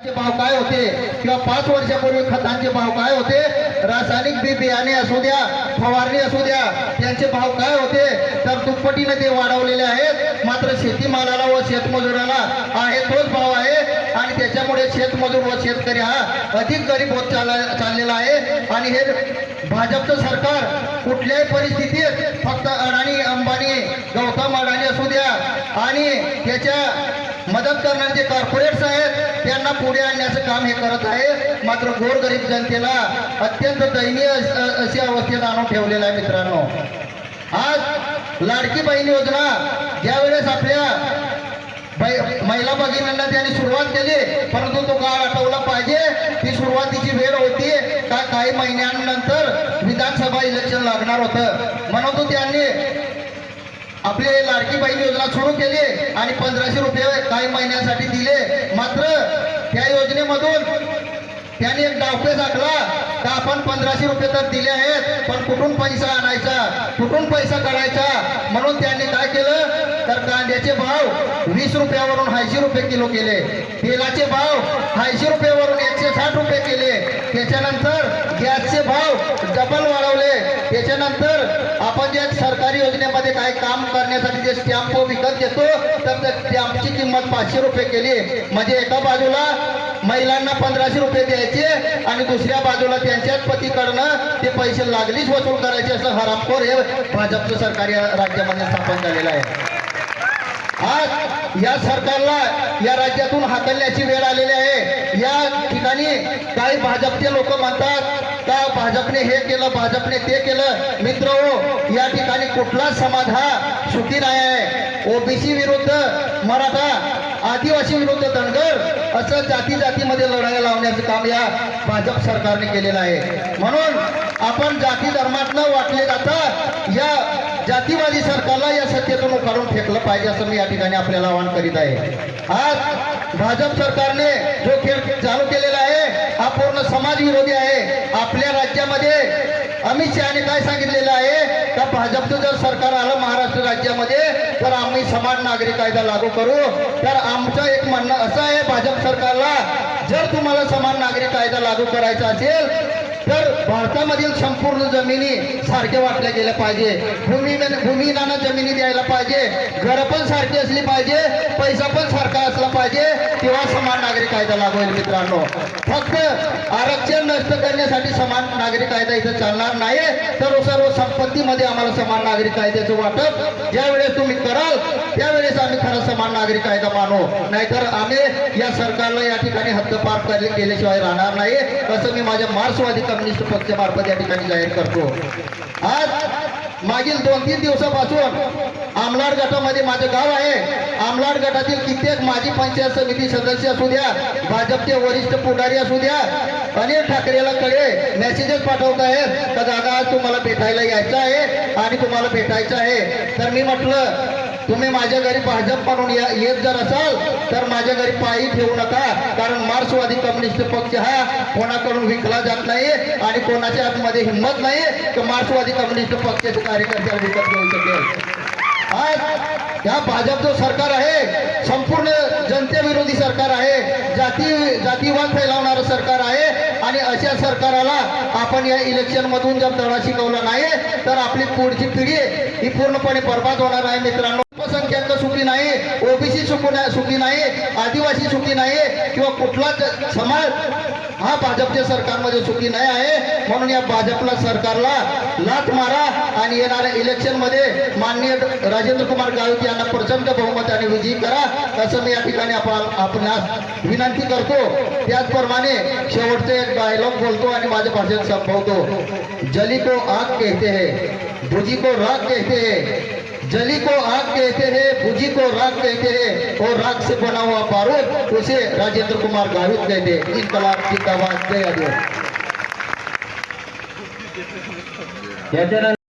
भाव काय होते? किंवा पाच वर्षापूर्वी खतांचे भाव काय होते? रासायनिक बी बियाणे असू द्या फवारणी असू द्या त्यांचे भाव काय होते? तर दुप्पटीने ते वाढवलेले आहेत. मात्र शेतीमालाला व शेतमजुराला आहे तोच भाव आहे. आणि त्याच्यामुळे शेतमजूर व शेतकरी हा अधिक गरीब होत चालला चाललेला आहे. आणि हे भाजपचं सरकार कुठल्याही परिस्थितीत फक्त अडाणी अंबानी गौतम अडाणी असू द्या. आणि त्याच्या मदत करणारे जे कॉर्पोरेट्स आहेत त्यांना पुढे आणण्याचं काम हे करत आहे. मात्र गोरगरीब जनतेला अत्यंत दयनीय अशी अवस्थेत आणून ठेवलेलं आहे मित्रांनो. आज लाडकी बहीण योजना ज्यावेळेस आपल्या महिला भगिनींना त्यांनी सुरुवात केली परंतु तो काळ आठवला पाहिजे. ती सुरुवातीची वेळ होती. का काही महिन्यांनंतर विधानसभा इलेक्शन लागणार होतं. म्हणून त्यांनी आपले लाडकी बहीण योजना सुरू केली आणि पंधराशे रुपये काही महिन्यासाठी दिले. मात्र त्या योजनेमधून त्यांनी एक डावपेच आखला का आपण पंधराशे रुपये तर दिले आहेत पण कुठून पैसा आणायचा? कुठून पैसा काढायचा? म्हणून त्यांनी काय केलं? तर कांद्याचे भाव वीस रुपयावरून ऐंशी रुपये किलो केले. तेलाचे भाव ऐंशी रुपयावरून एकशे साठ रुपये केले. त्याच्यानंतर गॅसचे भाव डबल वाढवले. त्याच्यानंतर आपण जे सरकारी योजनेमध्ये काय काम करण्यासाठी जे स्टॅम्प हो विकत घेतो तर त्या स्टॅम्पची किंमत पाचशे रुपये केली. म्हणजे एका बाजूला महिलांना पंधराशे रुपये द्यायचे आणि दुसऱ्या बाजूला त्यांच्याच पतीकडनं ते पैसे लागलीच वसूल करायचे असं हरामखोर हे भाजपचं सरकार या राज्यामध्ये स्थापन झालेलं आहे. आज या सरकारला या राज्यातून हाकलण्याची वेळ आलेली आहे. या ठिकाणी काही भाजपचे लोक म्हणतात का भाजपने हे केलं भाजपने ते केलं? मित्र हो या ठिकाणी कुठलाच समाज हा सुखी नाही आहे? ओबीसी विरुद्ध मराठा आदिवासी विरुद्ध धनगर असं जाती जातीमध्ये लढाया लावण्याचं काम या भाजप सरकारने केलेलं आहे. म्हणून आपण जाती धर्मातनं वाटले जाता या जातीवादी सरकारला या सत्तेतून उकारून फेकलं पाहिजे असं मी या ठिकाणी आपल्याला आवाहन करीत आहे. आज भाजप सरकारने जो खेळ चालू केलेला आहे हा पूर्ण समाज विरोधी आहे. राज्यामध्ये अमित शहाने काय सांगितलेलं आहे? का भाजपचं जर सरकार आलं महाराष्ट्र राज्यामध्ये तर आम्ही समान नागरी कायदा लागू करू. तर आमचं एक म्हणणं असं आहे भाजप सरकारला जर तुम्हाला समान नागरी कायदा लागू करायचा असेल तर भारतामधील संपूर्ण जमिनी सारख्या वाटल्या गेल्या पाहिजे. भूमी भूमीनानं जमिनी द्यायला पाहिजे. घरं पण सारखी असली पाहिजे. पैसा पण सारखा असला पाहिजे. तेव्हा समान नागरिक कायदा लागू होईल मित्रांनो. फक्त आरक्षण नष्ट करण्यासाठी समान नागरिक कायदा इथं चालणार नाही तर सर्व संपत्तीमध्ये आम्हाला समान नागरिक कायद्याचं वाटप ज्यावेळेस तुम्ही कराल त्यावेळेस आम्ही खरं समान नागरिक कायदा मानू. नाहीतर आम्ही या सरकारला या ठिकाणी हद्दपार केल्याशिवाय राहणार नाही. असं मी माझ्या मार्क्सवादी कम्युनिस्ट पक्षामार्फत या ठिकाणी जाहीर करतो. आज मागील दोन तीन दिवसापासून आमलाड गटामध्ये माझं गाव आहे. आमलाड गटातील कित्येक माजी पंचायत समिती सदस्य असू द्या भाजपचे वरिष्ठ पुढारी असू द्या अनिल ठाकरेला कडे मेसेजेस पाठवत आहेत का दादा आज तुम्हाला भेटायला यायचं आहे आणि तुम्हाला भेटायचं आहे. तर मी म्हटलं तुम्ही माझ्या घरी भाजप म्हणून या येत जर असाल तर माझ्या घरी पायी ठेवू नका. कारण मार्क्सवादी कम्युनिस्ट पक्ष हा कोणाकडून विकला जात नाही आणि कोणाच्या आतमध्ये हिंमत नाही की मार्क्सवादी कम्युनिस्ट पक्षाचे कार्यकर्त्या विकत घेऊ शकेल. आज या भाजपचं सरकार आहे संपूर्ण जनतेविरोधी सरकार आहे जाती जातीवाद फैलावणारं सरकार आहे आणि अशा सरकाराला आपण या इलेक्शन मधून जर धडा शिकवला नाही तर आपली पुढची पिढी ही पूर्णपणे बर्बाद होणार आहे मित्रांनो. अल्पसंख्याक सुखी नाही ओबीसी सुखी सुखी नाही आदिवासी सुखी नाही किंवा कुठलाच समाज हा भाजपच्या सरकारमध्ये सुखी नाही आहे म्हणून या भाजपला सरकारला लाथ मारा आणि येणाऱ्या इलेक्शनमध्ये माननीय राजेंद्र कुमार गावित यांना प्रचंड बहुमताने विजयी करा असं मी या ठिकाणी आपण आपणास विनंती करतो. त्याचप्रमाणे शेवटचे एक डायलॉग बोलतो आणि माझ्या भाषण संपवतो. जली को आग कहते है भुजी को राग कहते है जली को आग कहते हैं, भुजी को राग कहते हैं, और राग से बना हुआ बारूद उसे राजेंद्र कुमार गावित कहते हैं। इनकलाब जिंदाबाद, जय आदिवासी।